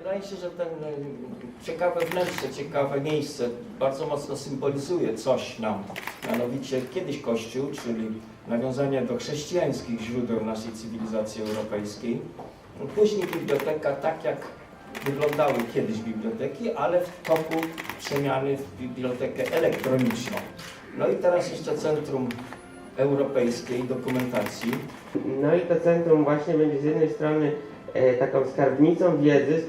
wydaje się, że ten e, ciekawe wnętrze, ciekawe miejsce bardzo mocno symbolizuje coś nam. Mianowicie kiedyś Kościół, czyli nawiązanie do chrześcijańskich źródeł naszej cywilizacji europejskiej. Później biblioteka, tak jak wyglądały kiedyś biblioteki, ale w toku przemiany w bibliotekę elektroniczną. No i teraz jeszcze Centrum Europejskiej Dokumentacji. No i to centrum właśnie będzie z jednej strony taką skarbnicą wiedzy,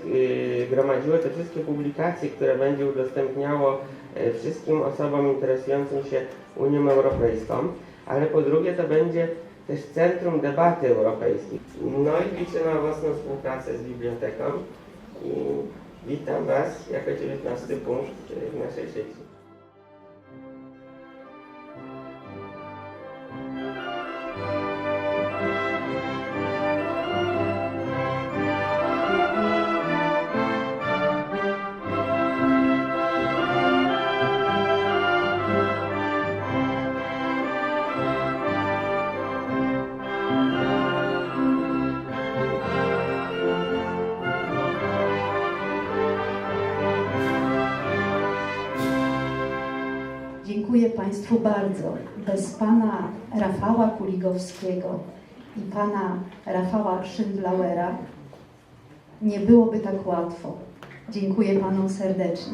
e, gromadziło te wszystkie publikacje, które będzie udostępniało e, wszystkim osobom interesującym się Unią Europejską, ale po drugie to będzie też centrum debaty europejskiej. No i liczę na własną współpracę z biblioteką i witam Was jako 19 punkt e, w naszej sieci. Dziękuję Państwu bardzo. Bez Pana Rafała Kuligowskiego i Pana Rafała Schindlauera nie byłoby tak łatwo. Dziękuję Panom serdecznie.